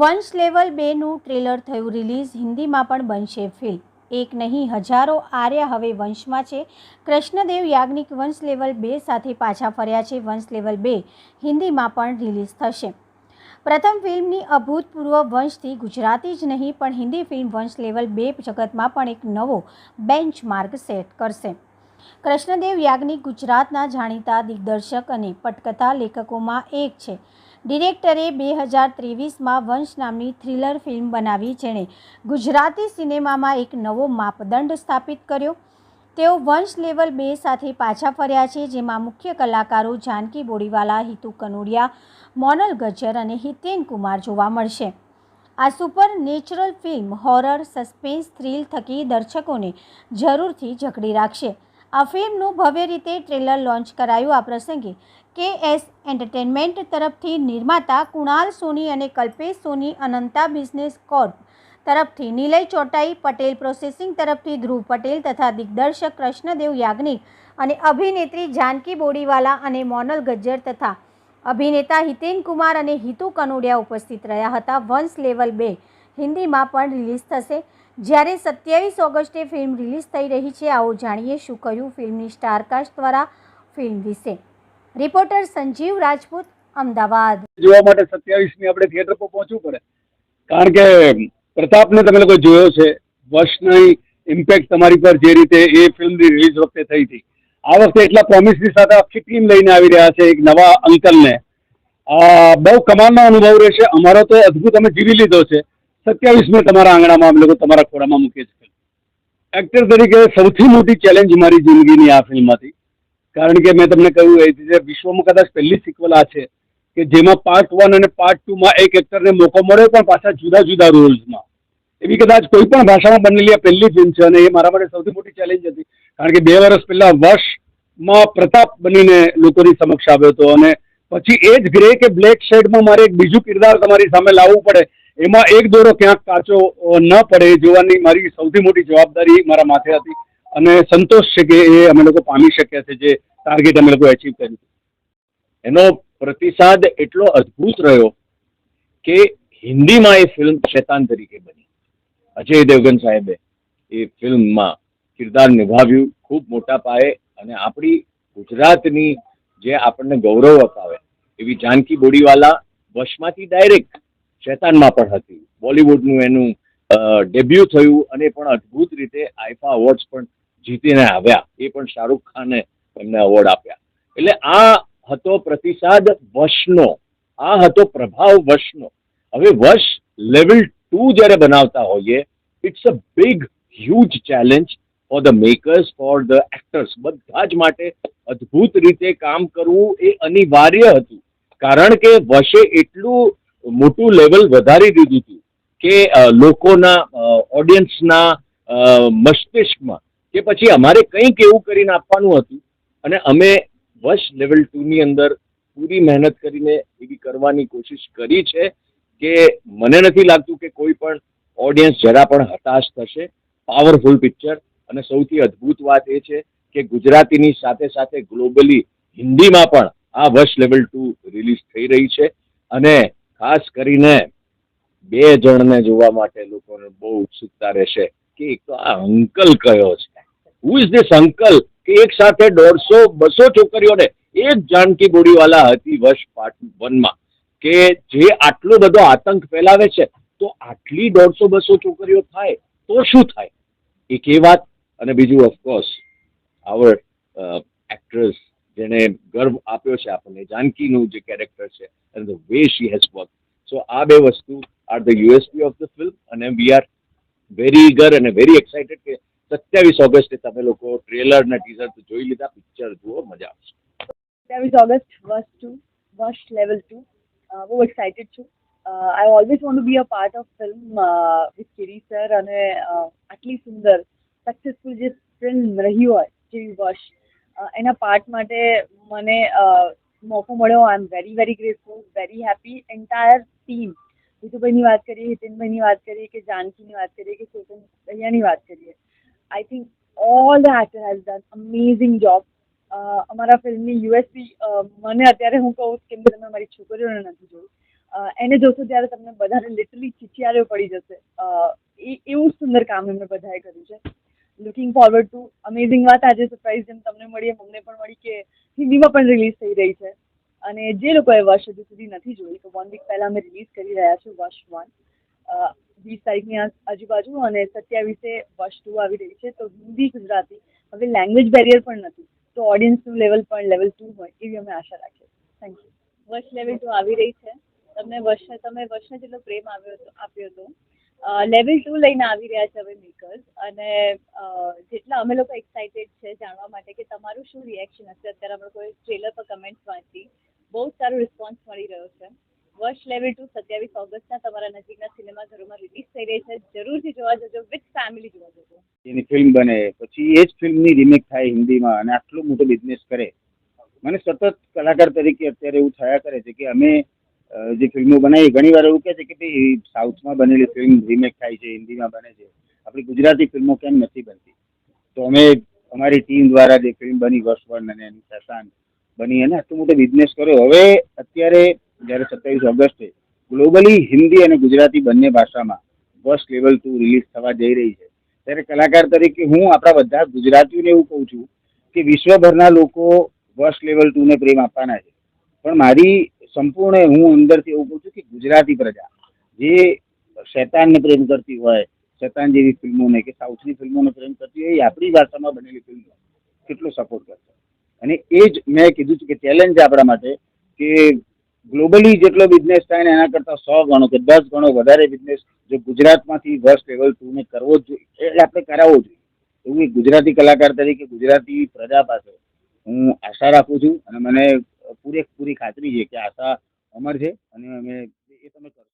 વંશ લેવલ બેનું ટ્રેલર થયું રિલીઝ, હિન્દીમાં પણ બનશે ફિલ્મ. એક નહીં, હજારો આર્ય હવે વંશમાં છે. કૃષ્ણદેવ યાજ્ઞિક વંશ લેવલ બે સાથે પાછા ફર્યા છે. વંશ લેવલ બે હિન્દીમાં પણ રિલીઝ થશે. પ્રથમ ફિલ્મની અભૂતપૂર્વ વંશથી ગુજરાતી જ નહીં, પણ હિન્દી ફિલ્મ વંશ લેવલ બે જગતમાં પણ એક નવો બેન્ચમાર્ક સેટ કરશે. કૃષ્ણદેવ યાજ્ઞિક ગુજરાતના જાણીતા દિગ્દર્શક અને પટકથા લેખકોમાં એક છે. ડિરેક્ટરે બે હજાર ત્રેવીસમાં વંશ નામની થ્રિલર ફિલ્મ બનાવી, જેણે ગુજરાતી સિનેમામાં એક નવો માપદંડ સ્થાપિત કર્યો. તેઓ વંશ લેવલ બે સાથે પાછા ફર્યા છે, જેમાં મુખ્ય કલાકારો જાનકી બોડીવાલા, હિતુ કનોડિયા, મોનલ ગજ્જર અને હિતેન કુમાર જોવા મળશે. આ supernatural film horror, suspense, thrill થકી દર્શકોને જરૂરથી જકડી રાખશે. આ ફિલ્મનું ભવ્ય રીતે ટ્રેલર લોન્ચ કરાયું આ પ્રસંગે કે એસ એન્ટરટેનમેન્ટ તરફથી નિર્માતા કુણાલ સોની અને કલ્પેશ સોની અનંતા બિઝનેસ કોર્પ તરફથી નિલય ચોટાઈ, પટેલ પ્રોસેસિંગ તરફથી ધ્રુવ પટેલ તથા દિગ્દર્શક કૃષ્ણદેવ યાજ્ઞિક અને અભિનેત્રી જાનકી બોડીવાલા અને મોનલ ગજ્જર તથા અભિનેતા હિતેન કુમાર અને હિતુ કનોડિયા ઉપસ્થિત રહ્યા હતા વંશ લેવલ બે. હિન્દીમાં પણ રિલીઝ થશે. જ્યારે સત્યાવીસ ઓગસ્ટે ફિલ્મ રિલીઝ થઈ રહી છે, આવો જાણીએ શું કહ્યું ફિલ્મની સ્ટારકાસ્ટ દ્વારા ફિલ્મ વિશે. રિપોર્ટર સંજીવ રાજપૂત, અમદાવાદ. જોવા માટે સત્યાવીસમી આપણે થિયેટર પર પહોંચવું પડે. કારણ કે પ્રતાપને તમે લોકો જોયો છે, વર્ષની ઇમ્પેક્ટ તમારી પર જે રીતે એ ફિલ્મની રિલીઝ વખતે થઈ હતી. આ વખતે એટલા પ્રોમિસની સાથે આખી ટીમ લઈને આવી રહ્યા છે એક નવા અંકલને. બહુ કમાલનો અનુભવ રહેશે. અમારો તો અદ્ભુત અમે જીવી લીધો છે. સત્યાવીસમે તમારા આંગણામાં અમે લોકો તમારા ખોળામાં મૂકીએ છીએ. એક્ટર તરીકે સૌથી મોટી ચેલેન્જ મારી જિંદગીની આ ફિલ્મમાંથી. કારણ કે મેં તમને કહ્યું એ રીતે વિશ્વમાં કદાચ પહેલી સિક્વલ આ છે કે જેમાં પાર્ટ વન અને પાર્ટ ટુમાં એક એક્ટરને મોકો મળ્યો પણ પાછા જુદા જુદા રોલ્સમાં એવી કદાચ કોઈ પણ ભાષામાં બનેલી આ પહેલી ફિલ્મ છે અને એ મારા માટે સૌથી મોટી ચેલેન્જ હતી. કારણ કે બે વર્ષ પહેલા વર્ષમાં પ્રતાપ બનીને લોકોની સમક્ષ આવ્યો હતો અને પછી એ જ ગ્રે કે બ્લેક શેડમાં મારે એક બીજું કિરદાર તમારી સામે લાવવું પડે. એમાં એક દોરો ક્યાંક કાચો ન પડે એ જોવાની મારી સૌથી મોટી જવાબદારી મારા માથે હતી. અને સંતોષ છે કે એ અમે લોકો પામી શક્યા છે જે ટાર્ગેટ અમે લોકો એચીવ કર્યું એનો પ્રતિસાદ એટલો અદ્ભુત રહ્યો કે હિન્દીમાં એ ફિલ્મ શેતાન તરીકે બની. અજય દેવગન સાહેબે એ ફિલ્મમાં કિરદાર નિભાવ્યું, ખૂબ મોટા પાયે. અને આપણી ગુજરાતની જે આપણને ગૌરવ અપાવે એવી જાનકી બોડીવાલા વશમાંથી ડાયરેક્ટ શેતાનમાં પણ હતી. બોલિવૂડનું એનું ડેબ્યુ થયું અને પણ અદ્ભુત રીતે આઈફા અવોર્ડ્સ પણ જીતીને આવ્યા. એ પણ શાહરૂખ ખાને એમને અવોર્ડ આપ્યા. એટલે આ હતો પ્રતિસાદ વશનો. આ હતો પ્રભાવ વશનો. હવે વશ લેવલ ટુ જ્યારે બનાવતા હોઈએ it's a big huge challenge for the makers for the actors બધા જ માટે અદ્ભુત રીતે કામ કરવું એ અનિવાર્ય હતું. કારણ કે વશે એટલું મોટું લેવલ વધારી દીધું હતું કે લોકોના ઓડિયન્સના મસ્તિષ્કમાં કે પછી અમારે કંઈક એવું કરીને આપવાનું હતું અને અમે વર્ષ લેવલ ટુની અંદર પૂરી મહેનત કરીને એવી કરવાની કોશિશ કરી છે કે મને નથી લાગતું કે કોઈ પણ ઓડિયન્સ જરા પણ હતાશ થશે. પાવરફુલ પિક્ચર અને સૌથી અદ્ભુત વાત એ છે કે ગુજરાતીની સાથે સાથે ગ્લોબલી હિન્દીમાં પણ આ વર્ષ લેવલ ટુ રિલીઝ થઈ રહી છે. અને ખાસ કરીને બે જણને જોવા માટે લોકોને બહુ ઉત્સુકતા રહેશે કે એક તો આ અંકલ કયો છે? હુ ઇઝ ધીસ અંકલ કે એક સાથે દોઢસો, બસો છોકરીઓને એક જાનકી બોડીવાલા હતી વર્ષ પાર્ટ વનમાં. કે જે આટલો બધો આતંક ફેલાવે છે, તો આટલી દોઢસો, બસો છોકરીઓ થાય, તો શું થાય? એક એ વાત, અને બીજું ઓફકોર્સ આવર એક્ટ્રેસ જેને ગર્વ આપ્યો છે આપણને. જાનકીનું જે કેરેક્ટર છે and the way she has work so આ બે વસ્તુ are the USP of the film અને વી આર વેરી ઈગર અને વેરી એક્સાઇટેડ કે સત્યાવીસ ઓગસ્ટે તમે લોકો ટ્રેલર ને ટીઝર તો જોઈ લીધા પિક્ચર જુઓ, મજા આવશે. સત્યાવીસ ઓગસ્ટ વર્ષ ટુ વર્ષ લેવલ ટુ બહુ એક્સાઇટેડ છું. I always want be a part of film with Kiri sir અને આટલી સુંદર સક્સેસફુલ જે ફિલ્મ રહી હોય જેવી વર્ષ એના પાર્ટ માટે મને મોકો મળ્યો. I am very very grateful very happy entire team જીતુભાઈની વાત કરીએ, હિતેનભાઈની વાત કરીએ, કે જાનકીની વાત કરીએ, કે ચેતન ભૈયાની વાત કરીએ. I think all the actor has done amazing job અમારા ફિલ્મની યુએસપી મને અત્યારે હું કહું કે તમે મારી છોકરીઓને નથી જોયું. એને જોશો ત્યારે તમને બધાને લિટરલી ચિચિયારીઓ પડી જશે. એ, એવું સુંદર કામ એમને બધાએ કર્યું છે. લુકિંગ ફોરવર્ડ ટુ અમેઝિંગ વાત આજે સરપ્રાઈઝ જેમ તમને મળી એમ અમને પણ મળી કે હિન્દીમાં પણ રિલીઝ થઈ રહી છે. અને જે લોકોએ વર્ષ હજુ સુધી નથી જોઈ, તો વન વીક પહેલાં અમે રિલીઝ કરી રહ્યા છું વર્ષ વન વીસ તારીખની આજુબાજુ અને સત્યાવીસે વર્ષ ટુ આવી રહી છે, તો હિન્દી ગુજરાતી, હવે લેંગ્વેજ બેરિયર પણ નથી, તો ઓડિયન્સનું લેવલ પણ લેવલ ટુ હોય એવી અમે આશા રાખીએ થેન્ક યુ વર્ષ લેવલ ટુ આવી રહી છે. તમને વર્ષ, તમે વર્ષને જેટલો પ્રેમ આવ્યો હતો આપ્યો હતો લેવલ ટુ લઈને આવી રહ્યા છે હવે મેકર્સ અને જેટલા અમે લોકો એક્સાઇટેડ છે જાણવા માટે કે તમારું શું રિએક્શન હશે? અત્યારે અમે લોકોએ ટ્રેલર પર કમેન્ટ્સ વાંચી બહુ સારો રિસ્પોન્સ મળી રહ્યો છે. વર્ષ લેવલ ટુ સત્યાવીસ ઓગસ્ટના તમારા નજીકના સિનેમાઘરોમાં રિલીઝ થઈ રહી છે. જરૂરથી જોવા જજો વિથ ફેમિલી જોવા જજો. એની ફિલ્મ બને, પછી એ જ ફિલ્મની રિમેક થાય હિન્દીમાં અને આટલો મોટો બિઝનેસ કરે. મને સતત કલાકાર તરીકે અત્યારે એવું થયા કરે છે કે અમે જે ફિલ્મો બનાવી, ઘણી વાર એવું કહે છે કે ભાઈ, સાઉથમાં બનેલી ફિલ્મ રિમેક થાય છે, હિન્દીમાં બને છે. આપણી ગુજરાતી ફિલ્મો કેમ નથી બનતી? તો અમે અમારી ટીમ દ્વારા જે ફિલ્મ બની વર્ષ વન અને એની શેતાન બની અને આટલો મોટો બિઝનેસ કર્યો. હવે અત્યારે, જ્યારે સત્યાવીસ ઓગસ્ટે ગ્લોબલી હિન્દી અને ગુજરાતી બંને ભાષામાં ફર્સ્ટ લેવલ ટુ રિલીઝ થવા જઈ રહી છે, ત્યારે કલાકાર તરીકે હું આપણા બધા ગુજરાતીઓને એવું કહું છું કે વિશ્વભરના લોકો વર્ષ લેવલ ટુને પ્રેમ આપવાના છે. પણ મારી સંપૂર્ણ હું અંદરથી એવું કહું છું કે ગુજરાતી પ્રજા, જે શેતાનને પ્રેમ કરતી હોય, શેતાન જેવી ફિલ્મોને કે સાઉથની ફિલ્મોને પ્રેમ કરતી હોય, એ આપણી ભાષામાં બનેલી ફિલ્મો કેટલો સપોર્ટ કરશે. અને એ જ મેં કીધું છે કે ચેલેન્જ આપણા માટે કે ગ્લોબલી જેટલો બિઝનેસ થાય ને એના કરતાં સો ગણો કે દસ ગણો વધારે બિઝનેસ જો ગુજરાતમાંથી વર્સ્ટ લેવલ ટુને કરવો જ જોઈએ એટલે આપણે કરાવવો જોઈએ. એવું એક ગુજરાતી કલાકાર તરીકે ગુજરાતી પ્રજા પાસે હું આશા રાખું છું અને મને પૂરેપૂરી ખાતરી છે કે આશા અમર છે અને અમે એ તમે કરશો.